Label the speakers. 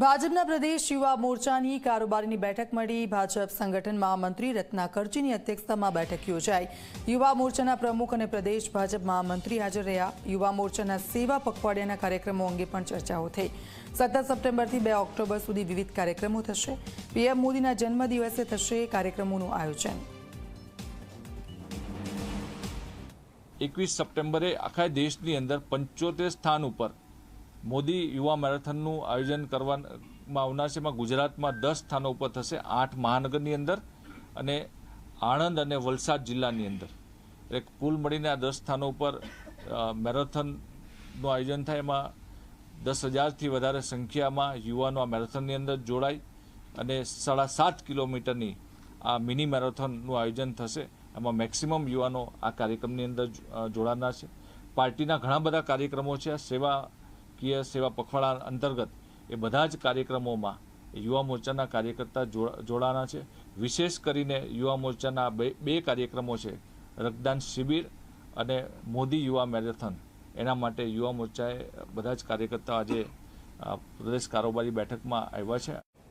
Speaker 1: ભાજપના પ્રદેશ યુવા મોરચાની કારોબારીની બેઠક મળી. ભાજપ સંગઠન મહામંત્રી રત્ના કરજીની અધ્યક્ષતામાં બેઠક યોજાઈ. યુવા મોરચાના પ્રમુખ અને પ્રદેશ ભાજપ મહામંત્રી હાજર રહ્યા. યુવા મોરચાના સેવા પખવાડિયાના કાર્યક્રમો અંગે પણ ચર્ચાઓ થઈ. સત્તર સપ્ટેમ્બરથી બે ઓક્ટોબર સુધી વિવિધ કાર્યક્રમો થશે. પીએમ મોદીના જન્મદિવસે થશે કાર્યક્રમોનું આયોજન.
Speaker 2: એકવીસ સપ્ટેમ્બરે આખા દેશની અંદર પંચોતેર સ્થાન ઉપર મોદી યુવા મેરેથોનનું આયોજન કરવામાં આવનાર છે. એમાં ગુજરાતમાં દસ સ્થાનો ઉપર થશે. આઠ મહાનગરની અંદર અને આણંદ અને વલસાડ જિલ્લાની અંદર. એક કુલ મળીને આ દસ સ્થાનો ઉપર મેરેથોનનું આયોજન થાય. એમાં દસ હજારથી વધારે સંખ્યામાં યુવાનો આ મેરેથોનની અંદર જોડાય અને સાડા સાત કિલોમીટરની આ મિની મેરેથોનનું આયોજન થશે. એમાં મેક્સિમમ યુવાનો આ કાર્યક્રમની અંદર જોડાનાર છે. પાર્ટીના ઘણા બધા કાર્યક્રમો છે. આ સેવાકીય સેવા પખવાડા અંતર્ગત એ બધા જ કાર્યક્રમોમાં યુવા મોરચાના કાર્યકર્તા જોડાના છે. વિશેષ કરીને યુવા મોરચાના બે બે કાર્યક્રમો છે. રક્તદાન શિબિર અને મોદી યુવા મેરેથોન. એના માટે યુવા મોરચાએ બધા જ કાર્યકર્તા આજે પ્રદેશ કારોબારી બેઠકમાં આવ્યા છે.